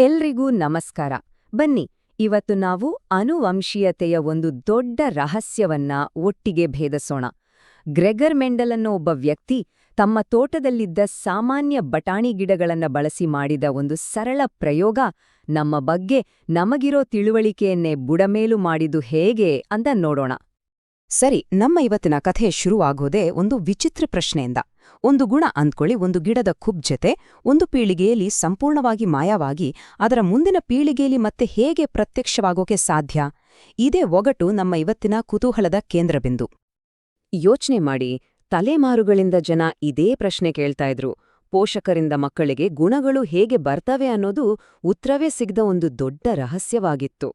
ಎಲ್ರಿಗೂ ನಮಸ್ಕಾರ. ಬನ್ನಿ, ಇವತ್ತು ನಾವು ಅನುವಂಶೀಯತೆಯ ಒಂದು ದೊಡ್ಡ ರಹಸ್ಯವನ್ನ ಒಟ್ಟಿಗೆ ಭೇದಿಸೋಣ. ಗ್ರೆಗರ್ ಮೆಂಡಲ್ ಅನ್ನೋ ಒಬ್ಬ ವ್ಯಕ್ತಿ ತಮ್ಮ ತೋಟದಲ್ಲಿದ್ದ ಸಾಮಾನ್ಯ ಬಟಾಣಿ ಗಿಡಗಳನ್ನ ಬಳಸಿ ಮಾಡಿದ ಒಂದು ಸರಳ ಪ್ರಯೋಗ ನಮ್ಮ ಬಗ್ಗೆ ನಮಗಿರೋ ತಿಳುವಳಿಕೆಯನ್ನೇ ಬುಡಮೇಲು ಮಾಡಿದು ಹೇಗೆ ಅಂತ ನೋಡೋಣ. ಸರಿ, ನಮ್ಮ ಇವತ್ತಿನ ಕಥೆ ಶುರುವಾಗೋದೇ ಒಂದು ವಿಚಿತ್ರ ಪ್ರಶ್ನೆಯಿಂದ. ಒಂದು ಗುಣ ಅಂದ್ಕೊಳ್ಳಿ, ಒಂದು ಗಿಡದ ಕುಬ್ಜತೆ ಒಂದು ಪೀಳಿಗೆಯಲ್ಲಿ ಸಂಪೂರ್ಣವಾಗಿ ಮಾಯವಾಗಿ, ಅದರ ಮುಂದಿನ ಪೀಳಿಗೆಯಲ್ಲಿ ಮತ್ತೆ ಹೇಗೆ ಪ್ರತ್ಯಕ್ಷವಾಗೋಕೆ ಸಾಧ್ಯ? ಇದೇ ಒಗಟು ನಮ್ಮ ಇವತ್ತಿನ ಕುತೂಹಲದ ಕೇಂದ್ರಬಿಂದು. ಯೋಚನೆ ಮಾಡಿ, ತಲೆಮಾರುಗಳಿಂದ ಜನ ಇದೇ ಪ್ರಶ್ನೆ ಕೇಳ್ತಾ ಇದ್ರು. ಪೋಷಕರಿಂದ ಮಕ್ಕಳಿಗೆ ಗುಣಗಳು ಹೇಗೆ ಬರ್ತವೆ ಅನ್ನೋದು ಉತ್ತರವೇ ಸಿಗದ ಒಂದು ದೊಡ್ಡ ರಹಸ್ಯವಾಗಿತ್ತು.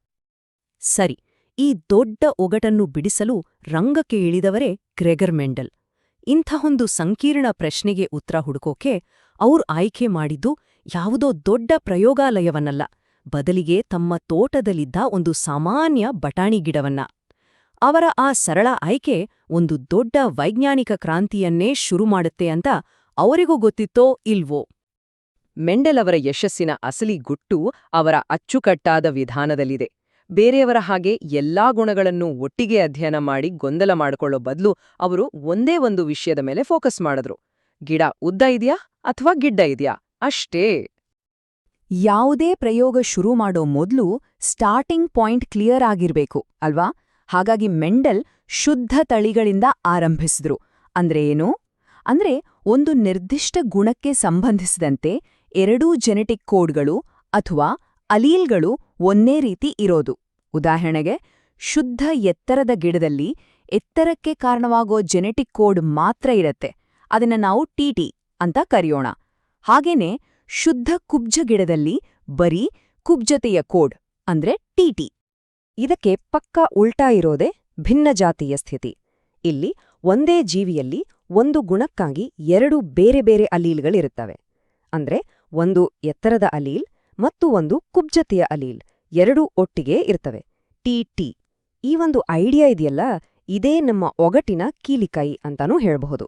ಸರಿ ಈ ದೊಡ್ಡ ಒಗಟನ್ನು ಬಿಡಿಸಲು ರಂಗಕ್ಕೆ ಇಳಿದವರೇ ಗ್ರೆಗರ್ ಮೆಂಡಲ್. ಇಂಥಹೊಂದು ಸಂಕೀರ್ಣ ಪ್ರಶ್ನೆಗೆ ಉತ್ತರ ಹುಡುಕೋಕೆ ಅವ್ರು ಆಯ್ಕೆ ಮಾಡಿದ್ದು ಯಾವುದೋ ದೊಡ್ಡ ಪ್ರಯೋಗಾಲಯವನ್ನಲ್ಲ, ಬದಲಿಗೆ ತಮ್ಮ ತೋಟದಲ್ಲಿದ್ದ ಒಂದು ಸಾಮಾನ್ಯ ಬಟಾಣಿ ಗಿಡವನ್ನ. ಅವರ ಆ ಸರಳ ಆಯ್ಕೆ ಒಂದು ದೊಡ್ಡ ವೈಜ್ಞಾನಿಕ ಕ್ರಾಂತಿಯನ್ನೇ ಶುರು ಮಾಡುತ್ತೆ ಅಂತ ಅವರಿಗೂ ಗೊತ್ತಿತ್ತೋ ಇಲ್ವೋ? ಮೆಂಡೆಲ್ ಅವರ ಯಶಸ್ಸಿನ ಅಸಲಿ ಗುಟ್ಟು ಅವರ ಅಚ್ಚುಕಟ್ಟಾದ ವಿಧಾನದಲ್ಲಿದೆ. ಬೇರೆಯವರ ಹಾಗೆ ಎಲ್ಲಾ ಗುಣಗಳನ್ನು ಒಟ್ಟಿಗೆ ಅಧ್ಯಯನ ಮಾಡಿ ಗೊಂದಲ ಮಾಡಿಕೊಳ್ಳೋ ಬದಲು ಅವರು ಒಂದೇ ಒಂದು ವಿಷಯದ ಮೇಲೆ ಫೋಕಸ್ ಮಾಡಿದ್ರು. ಗಿಡ ಉದ್ದ ಇದೆಯಾ ಅಥವಾ ಗಿಡ್ಡ ಇದೆಯಾ? ಅಷ್ಟೇ. ಯಾವುದೇ ಪ್ರಯೋಗ ಶುರು ಮಾಡೋ ಮೊದಲು ಸ್ಟಾರ್ಟಿಂಗ್ ಪಾಯಿಂಟ್ ಕ್ಲಿಯರ್ ಆಗಿರ್ಬೇಕು, ಅಲ್ವಾ? ಹಾಗಾಗಿ ಮೆಂಡಲ್ ಶುದ್ಧ ತಳಿಗಳಿಂದ ಆರಂಭಿಸಿದ್ರು. ಅಂದ್ರೆ ಏನು? ಅಂದ್ರೆ ಒಂದು ನಿರ್ದಿಷ್ಟ ಗುಣಕ್ಕೆ ಸಂಬಂಧಿಸಿದಂತೆ ಎರಡೂ ಜೆನೆಟಿಕ್ ಕೋಡ್ಗಳು ಅಥವಾ ಅಲೀಲ್ಗಳು ಒಂದೇ ರೀತಿ ಇರೋದು. ಉದಾಹರಣೆಗೆ, ಶುದ್ಧ ಎತ್ತರದ ಗಿಡದಲ್ಲಿ ಎತ್ತರಕ್ಕೆ ಕಾರಣವಾಗೋ ಜೆನೆಟಿಕ್ ಕೋಡ್ ಮಾತ್ರ ಇರತ್ತೆ. ಅದನ್ನ ನಾವು ಟಿಟಿ ಅಂತ ಕರೆಯೋಣ. ಹಾಗೇನೆ, ಶುದ್ಧ ಕುಬ್ಜ ಗಿಡದಲ್ಲಿ ಬರೀ ಕುಬ್ಜತೆಯ ಕೋಡ್ ಅಂದ್ರೆ ಟಿಟಿ ಇದಕ್ಕೆ ಪಕ್ಕ ಉಲ್ಟಾ ಇರೋದೇ ಭಿನ್ನ ಜಾತಿಯ ಸ್ಥಿತಿ. ಇಲ್ಲಿ ಒಂದೇ ಜೀವಿಯಲ್ಲಿ ಒಂದು ಗುಣಕ್ಕಾಗಿ ಎರಡು ಬೇರೆ ಬೇರೆ ಅಲೀಲ್ಗಳಿರುತ್ತವೆ. ಅಂದ್ರೆ, ಒಂದು ಎತ್ತರದ ಅಲೀಲ್ ಮತ್ತು ಒಂದು ಕುಬ್ಜತೆಯ ಅಲೀಲ್. ಎರಡೂ ಒಟ್ಟಿಗೆ ಇರ್ತವೆ. T T. ಈ ಒಂದು ಐಡಿಯಾ ಇದೆಯಲ್ಲ? ಇದೇ ನಮ್ಮ ಒಗಟಿನ ಕೀಲಿಕಾಯಿ ಅಂತಾನೂ ಹೇಳಬಹುದು.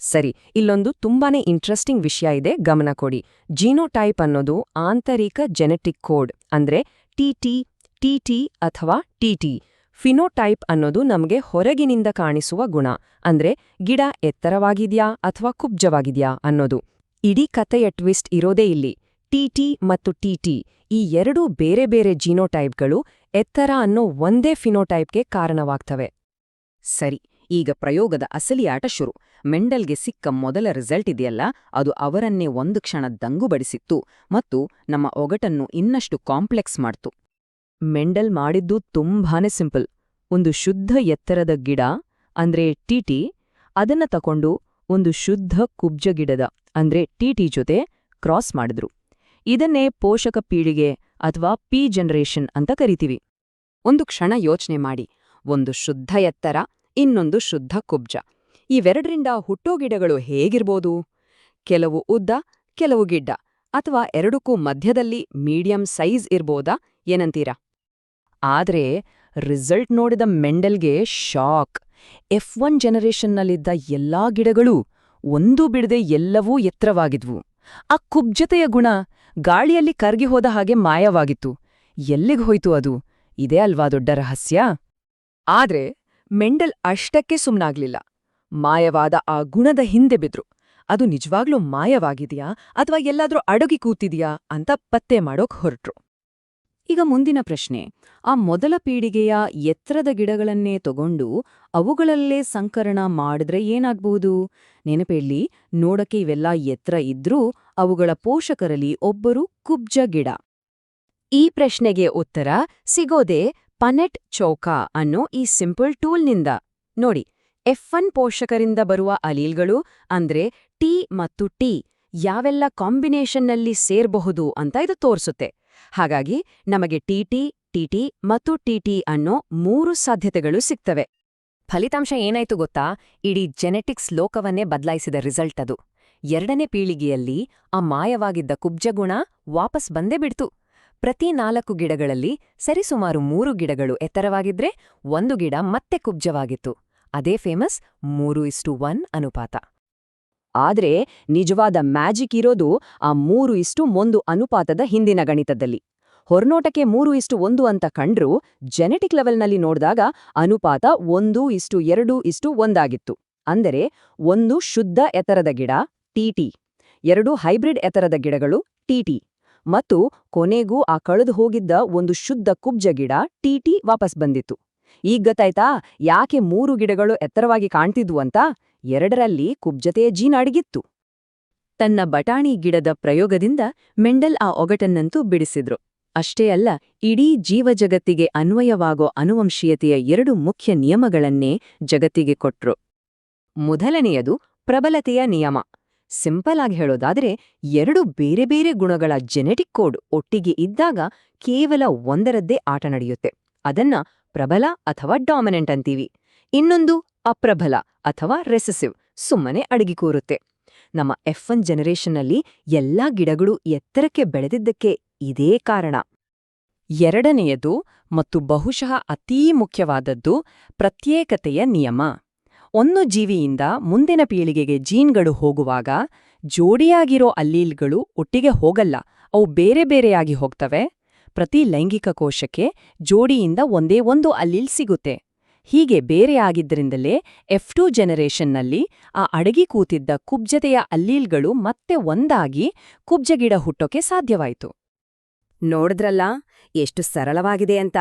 ಸರಿ, ಇಲ್ಲೊಂದು ತುಂಬಾನೇ ಇಂಟ್ರೆಸ್ಟಿಂಗ್ ವಿಷಯ ಇದೆ, ಗಮನ ಕೊಡಿ. ಜೀನೋಟೈಪ್ ಅನ್ನೋದು ಆಂತರಿಕ ಜೆನೆಟಿಕ್ ಕೋಡ್ ಅಂದ್ರೆ ಟಿಟಿ ಟಿಟಿ ಅಥವಾ ಟಿಟಿ ಫಿನೋಟೈಪ್ ಅನ್ನೋದು ನಮಗೆ ಹೊರಗಿನಿಂದ ಕಾಣಿಸುವ ಗುಣ, ಅಂದ್ರೆ ಗಿಡ ಎತ್ತರವಾಗಿದ್ಯಾ ಅಥವಾ ಕುಬ್ಜವಾಗಿದ್ಯಾ ಅನ್ನೋದು. ಇಡೀ ಕಥೆಯ ಟ್ವಿಸ್ಟ್ ಇರೋದೇ ಇಲ್ಲಿ. ಟಿಟಿ ಮತ್ತು ಟಿಟಿ ಈ ಎರಡೂ ಬೇರೆ ಬೇರೆ ಜೀನೋಟೈಪ್ಗಳು ಎತ್ತರ ಅನ್ನೋ ಒಂದೇ ಫಿನೋಟೈಪ್ಗೆ ಕಾರಣವಾಗ್ತವೆ. ಸರಿ, ಈಗ ಪ್ರಯೋಗದ ಅಸಲಿ ಆಟ ಶುರು. ಮೆಂಡಲ್ಗೆ ಸಿಕ್ಕ ಮೊದಲ ರಿಸಲ್ಟ್ ಇದೆಯಲ್ಲ, ಅದು ಅವರನ್ನೇ ಒಂದು ಕ್ಷಣ ದಂಗುಬಡಿಸಿತ್ತು ಮತ್ತು ನಮ್ಮ ಒಗಟನ್ನು ಇನ್ನಷ್ಟು ಕಾಂಪ್ಲೆಕ್ಸ್ ಮಾಡ್ತು. ಮೆಂಡಲ್ ಮಾಡಿದ್ದು ತುಂಬಾನೇ ಸಿಂಪಲ್. ಒಂದು ಶುದ್ಧ ಎತ್ತರದ ಗಿಡ, ಅಂದ್ರೆ ಟಿಟಿ ಅದನ್ನ ತಕೊಂಡು ಒಂದು ಶುದ್ಧ ಕುಬ್ಜ ಗಿಡದ, ಅಂದ್ರೆ ಟಿಟಿ ಜೊತೆ ಕ್ರಾಸ್ ಮಾಡಿದ್ರು. ಇದನ್ನೇ ಪೋಷಕ ಪೀಳಿಗೆ ಅಥವಾ ಪಿ ಜನರೇಷನ್ ಅಂತ ಕರಿತೀವಿ. ಒಂದು ಕ್ಷಣ ಯೋಚನೆ ಮಾಡಿ. ಒಂದು ಶುದ್ಧ ಎತ್ತರ, ಇನ್ನೊಂದು ಶುದ್ಧ ಕುಬ್ಜ. ಇವೆರಡರಿಂದ ಹುಟ್ಟೋ ಗಿಡಗಳು ಹೇಗಿರ್ಬೋದು? ಕೆಲವು ಉದ್ದ, ಕೆಲವು ಗಿಡ್ಡ ಅಥವಾ ಎರಡಕ್ಕೂ ಮಧ್ಯದಲ್ಲಿ ಮೀಡಿಯಂ ಸೈಜ್ ಇರ್ಬೋದಾ? ಏನಂತೀರಾ? ಆದ್ರೆ ರಿಸಲ್ಟ್ ನೋಡಿದ ಮೆಂಡಲ್ಗೆ ಶಾಕ್. ಎಫ್ ಒನ್ ಜನರೇಷನ್ನಲ್ಲಿದ್ದ ಎಲ್ಲಾ ಗಿಡಗಳೂ ಒಂದೂ ಬಿಡದೆ ಎಲ್ಲವೂ ಎತ್ತರವಾಗಿದ್ವು. ಆ ಕುಬ್ಜತೆಯ ಗುಣ ಗಾಳಿಯಲ್ಲಿ ಕರ್ಗಿ ಹೋದ ಹಾಗೆ ಮಾಯವಾಗಿತ್ತು. ಎಲ್ಲಿಗ್ ಹೋಯ್ತು ಅದು? ಇದೇ ಅಲ್ವಾ ದೊಡ್ಡ ರಹಸ್ಯ? ಆದ್ರೆ ಮೆಂಡಲ್ ಅಷ್ಟಕ್ಕೆ ಸುಮ್ನಾಗ್ಲಿಲ್ಲ. ಮಾಯವಾದ ಆ ಗುಣದ ಹಿಂದೆ ಬಿದ್ರು. ಅದು ನಿಜವಾಗ್ಲೂ ಮಾಯವಾಗಿದೆಯಾ ಅಥವಾ ಎಲ್ಲಾದ್ರೂ ಅಡಗಿ ಕೂತಿದ್ಯಾ ಅಂತ ಪತ್ತೆ ಮಾಡೋಕ್ ಹೊರಟ್ರು. ಈಗ ಮುಂದಿನ ಪ್ರಶ್ನೆ. ಆ ಮೊದಲ ಪೀಳಿಗೆಯ ಎತ್ತರದ ಗಿಡಗಳನ್ನೇ ತಗೊಂಡು ಅವುಗಳಲ್ಲೇ ಸಂಕರಣ ಮಾಡಿದ್ರೆ ಏನಾಗ್ಬಹುದು ನೆನಪೇಳಿ ನೋಡಕ್ಕೆ ಇವೆಲ್ಲ ಎತ್ತರ ಇದ್ರೂ ಅವುಗಳ ಪೋಷಕರಲ್ಲಿ ಒಬ್ಬರು ಕುಬ್ಜ ಗಿಡ. ಈ ಪ್ರಶ್ನೆಗೆ ಉತ್ತರ ಸಿಗೋದೇ ಪನೆಟ್ ಚೌಕಾ ಅನ್ನೋ ಈ ಸಿಂಪಲ್ ಟೂಲ್ನಿಂದ. ನೋಡಿ, ಎಫ್ ಒನ್ ಪೋಷಕರಿಂದ ಬರುವ ಅಲೀಲ್ಗಳು ಅಂದ್ರೆ ಟಿ ಮತ್ತು ಟಿ ಯಾವೆಲ್ಲ ಕಾಂಬಿನೇಷನ್ನಲ್ಲಿ ಸೇರ್ಬಹುದು ಅಂತ ಇದು ತೋರಿಸುತ್ತೆ. ಹಾಗಾಗಿ ನಮಗೆ ಟಿಟಿ ಟಿಟಿ ಮತ್ತು ಟಿಟಿ ಅನ್ನೋ ಮೂರು ಸಾಧ್ಯತೆಗಳು ಸಿಗ್ತವೆ. ಫಲಿತಾಂಶ ಏನಾಯ್ತು ಗೊತ್ತಾ? ಇಡೀ ಜೆನೆಟಿಕ್ಸ್ ಲೋಕವನ್ನೇ ಬದಲಾಯಿಸಿದ ರಿಸಲ್ಟ್ ಅದು. ಎರಡನೇ ಪೀಳಿಗೆಯಲ್ಲಿ ಆ ಮಾಯವಾಗಿದ್ದ ಕುಬ್ಜಗುಣ ವಾಪಸ್ ಬಂದೇ ಬಿಡ್ತು. ಪ್ರತಿ ನಾಲ್ಕು ಗಿಡಗಳಲ್ಲಿ ಸರಿಸುಮಾರು ಮೂರು ಗಿಡಗಳು ಎತ್ತರವಾಗಿದ್ರೆ ಒಂದು ಗಿಡ ಮತ್ತೆ ಕುಬ್ಜವಾಗಿತ್ತು. ಅದೇ ಫೇಮಸ್ ಮೂರು ಇಸ್ಟು ಒನ್ ಅನುಪಾತ. ಆದ್ರೆ ನಿಜವಾದ ಮ್ಯಾಜಿಕ್ ಇರೋದು ಆ ಮೂರು ಇಷ್ಟು ಒಂದು ಅನುಪಾತದ ಹಿಂದಿನ ಗಣಿತದಲ್ಲಿ. ಹೊರನೋಟಕ್ಕೆ ಮೂರು ಇಷ್ಟು ಒಂದು ಅಂತ ಕಂಡ್ರೂ ಜೆನೆಟಿಕ್ ಲೆವೆಲ್ನಲ್ಲಿ ನೋಡಿದಾಗ ಅನುಪಾತ ಒಂದು ಇಷ್ಟು ಎರಡು ಇಷ್ಟು ಒಂದಾಗಿತ್ತು. ಅಂದರೆ ಒಂದು ಶುದ್ಧ ಎತ್ತರದ ಗಿಡ ಟಿಟಿ ಎರಡು ಹೈಬ್ರಿಡ್ ಎತರದ ಗಿಡಗಳು ಟಿಟಿ ಮತ್ತು ಕೊನೆಗೂ ಆ ಕಳೆದು ಹೋಗಿದ್ದ ಒಂದು ಶುದ್ಧ ಕುಬ್ಜ ಗಿಡ ಟಿಟಿ ವಾಪಸ್ ಬಂದಿತ್ತು. ಈಗ ಗೊತ್ತಾಯ್ತಾ ಯಾಕೆ ಮೂರು ಗಿಡಗಳು ಎತ್ತರವಾಗಿ ಕಾಣ್ತಿದ್ವು ಅಂತ? ಎರಡರಲ್ಲಿ ಕುಬ್ಜತೆಯ ಜೀನ್ ಅಡಗಿತ್ತು ತನ್ನ ಬಟಾಣಿ ಗಿಡದ ಪ್ರಯೋಗದಿಂದ ಮೆಂಡಲ್ ಆ ಒಗಟನ್ನಂತೂ ಬಿಡಿಸಿದ್ರು. ಅಷ್ಟೇ ಅಲ್ಲ, ಇಡೀ ಜೀವಜಗತ್ತಿಗೆ ಅನ್ವಯವಾಗೋ ಅನುವಂಶೀಯತೆಯ ಎರಡು ಮುಖ್ಯ ನಿಯಮಗಳನ್ನೇ ಜಗತ್ತಿಗೆ ಕೊಟ್ರು. ಮೊದಲನೆಯದು ಪ್ರಬಲತೆಯ ನಿಯಮ. ಸಿಂಪಲ್ ಆಗಿ ಹೇಳೋದಾದ್ರೆ ಎರಡು ಬೇರೆ ಬೇರೆ ಗುಣಗಳ ಜೆನೆಟಿಕ್ ಕೋಡ್ ಒಟ್ಟಿಗೆ ಇದ್ದಾಗ ಕೇವಲ ಒಂದರದ್ದೇ ಆಟ ನಡೆಯುತ್ತೆ. ಅದನ್ನ ಪ್ರಬಲ ಅಥವಾ ಡಾಮಿನೆಂಟ್ ಅಂತೀವಿ. ಇನ್ನೊಂದು ಅಪ್ರಬಲ ಅಥವಾ ರೆಸೆಸಿವ್ ಸುಮ್ಮನೆ ಅಡಗಿ ಕೂರುತ್ತೆ. ನಮ್ಮ ಎಫ್ ಒನ್ ಜನರೇಷನ್ನಲ್ಲಿ ಎಲ್ಲಾ ಗಿಡಗಳು ಎತ್ತರಕ್ಕೆ ಬೆಳೆದಿದ್ದಕ್ಕೆ ಇದೇ ಕಾರಣ. ಎರಡನೆಯದು ಮತ್ತು ಬಹುಶಃ ಅತೀ ಮುಖ್ಯವಾದದ್ದು ಪ್ರತ್ಯೇಕತೆಯ ನಿಯಮ. ಒಂದು ಜೀವಿಯಿಂದ ಮುಂದಿನ ಪೀಳಿಗೆಗೆ ಜೀನ್ಗಳು ಹೋಗುವಾಗ ಜೋಡಿಯಾಗಿರೋ ಅಲ್ಲೀಲ್ಗಳು ಒಟ್ಟಿಗೆ ಹೋಗಲ್ಲ, ಅವು ಬೇರೆ ಬೇರೆಯಾಗಿ ಹೋಗ್ತವೆ. ಪ್ರತಿ ಲೈಂಗಿಕ ಕೋಶಕ್ಕೆ ಜೋಡಿಯಿಂದ ಒಂದೇ ಒಂದು ಅಲ್ಲೀಲ್ ಸಿಗುತ್ತೆ. ಹೀಗೆ ಬೇರೆಯಾಗಿದ್ದರಿಂದಲೇ ಎಫ್ ಟು ಜನರೇಷನ್ನಲ್ಲಿ ಆ ಅಡಗಿ ಕೂತಿದ್ದ ಕುಬ್ಜತೆಯ ಅಲ್ಲೀಲ್ಗಳು ಮತ್ತೆ ಒಂದಾಗಿ ಕುಬ್ಜಗಿಡ ಹುಟ್ಟೋಕೆ ಸಾಧ್ಯವಾಯಿತು. ನೋಡಿದ್ರಲ್ಲ, ಎಷ್ಟು ಸರಳವಾಗಿದೆ ಅಂತ.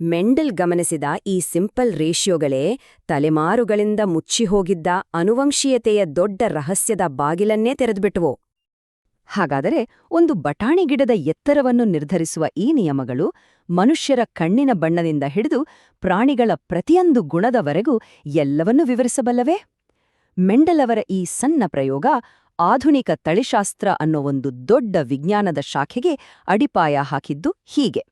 ಮೆಂಡಲ್ ಗಮನಿಸಿದ ಈ ಸಿಂಪಲ್ ರೇಷಿಯೋಗಳೇ ತಲೆಮಾರುಗಳಿಂದ ಮುಚ್ಚಿಹೋಗಿದ್ದ ಅನುವಂಶೀಯತೆಯ ದೊಡ್ಡ ರಹಸ್ಯದ ಬಾಗಿಲನ್ನೇ ತೆರೆದುಬಿಟ್ಟುವು. ಹಾಗಾದರೆ ಒಂದು ಬಟಾಣಿ ಗಿಡದ ಎತ್ತರವನ್ನು ನಿರ್ಧರಿಸುವ ಈ ನಿಯಮಗಳು ಮನುಷ್ಯರ ಕಣ್ಣಿನ ಬಣ್ಣದಿಂದ ಹಿಡಿದು ಪ್ರಾಣಿಗಳ ಪ್ರತಿಯೊಂದು ಗುಣದವರೆಗೂ ಎಲ್ಲವನ್ನೂ ವಿವರಿಸಬಲ್ಲವೇ? ಮೆಂಡಲವರ ಈ ಸಣ್ಣ ಪ್ರಯೋಗ ಆಧುನಿಕ ತಳಿಶಾಸ್ತ್ರ ಅನ್ನೋ ಒಂದು ದೊಡ್ಡ ವಿಜ್ಞಾನದ ಶಾಖೆಗೆ ಅಡಿಪಾಯ ಹಾಕಿದ್ದು ಹೀಗೆ.